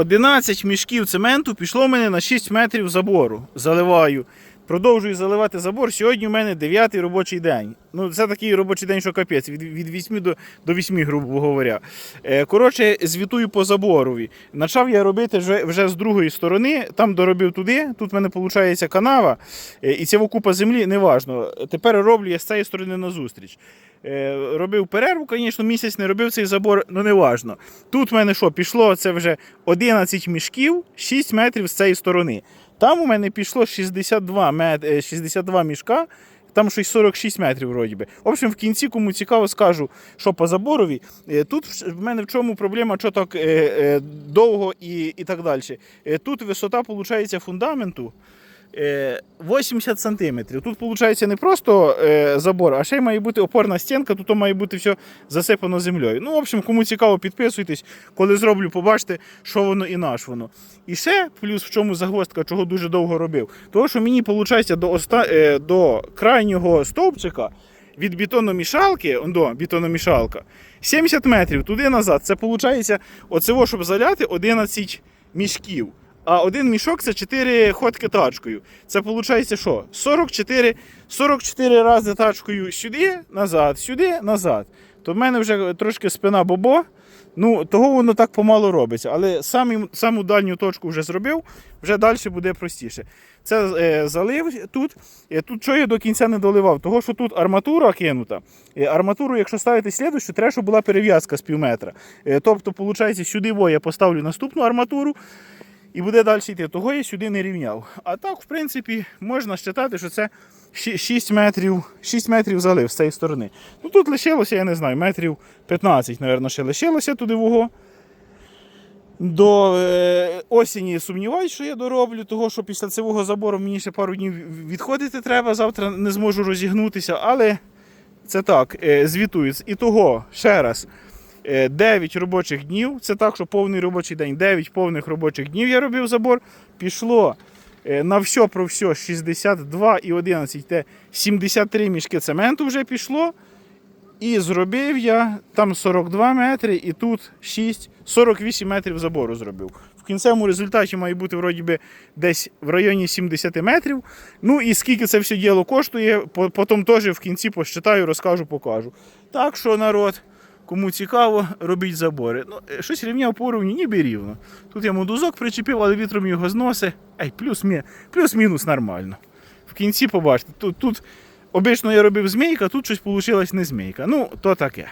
11 мішків цементу пішло в мене на 6 метрів забору. Заливаю. Продовжую заливати забор. Сьогодні у мене 9 робочий день. Ну, це такий робочий день, що капець, від, від 8 до, до 8, грубо говоря. Е, коротше, звітую по заборові. Почав я робити вже, вже з другої сторони, там доробив туди, тут в мене виходить канава, е, і це купа землі, неважно. Тепер роблю я з цієї сторони назустріч. Е, робив перерву, звісно, місяць не робив цей забор, ну неважно. Тут в мене що, пішло це вже 11 мішків, 6 метрів з цієї сторони. Там у мене пішло 62, мет... е, 62 мішка, там щось 46 метрів вроді би. В общем, в кінці, кому цікаво, скажу, що по заборові. Е, Тут в мене в чому проблема, що так е, е, довго і, і так далі. Е, Тут висота, виходить, фундаменту. Е, 80 сантиметрів. Тут виходить не просто е, забор, а ще й має бути опорна стінка, тут має бути все засипано землею. Ну, в общем, кому цікаво, підписуйтесь. Коли зроблю, побачите, що воно і наш воно. І ще плюс в чому загвоздка, чого дуже довго робив. Того, що мені виходить до, оста... е, до крайнього стовпчика від бетономішалки, он до бетономішалка, 70 метрів туди назад. Це виходить, оцево, щоб заляти 11 мішків. А один мішок це 4 ходки тачкою. Це виходить що? 44, 44 рази тачкою сюди, назад, сюди, назад. То в мене вже трошки спина бобо. Ну, того воно так помало робиться. Але самі, саму дальню точку вже зробив, вже далі буде простіше. Це е, залив тут. Е, тут що я до кінця не доливав? Того, що тут арматура кинута. Е, арматуру, якщо ставити слідущу, треба, щоб була перев'язка з пів метра. Е, тобто, виходить, сюди я поставлю наступну арматуру і буде далі йти. Того я сюди не рівняв. А так, в принципі, можна вважати, що це 6 метрів, 6 метрів залив з цієї сторони. Ну тут лишилося, я не знаю, метрів 15, мабуть, ще лишилося туди вого. До е, осені сумніваюсь, що я дороблю, того що після цього забору мені ще пару днів відходити треба, завтра не зможу розігнутися, але це так, е, звітують. І того, ще раз, 9 робочих днів, це так, що повний робочий день, 9 повних робочих днів я робив забор. Пішло е, на все про все 62 і 11, те 73 мішки цементу вже пішло. І зробив я там 42 метри, і тут 6, 48 метрів забору зробив. В кінцевому результаті має бути вроді би десь в районі 70 метрів. Ну і скільки це все діло коштує, потім теж в кінці посчитаю, розкажу, покажу. Так що народ, кому цікаво, робіть забори. Ну, е, щось рівня по уровні ніби рівно. Тут я мотузок причепив, але вітром його зносить. Ай, плюс-мінус плюс-мінус нормально. В кінці побачите, тут, тут обично я робив змійка, тут щось вийшло не змійка. Ну, то таке.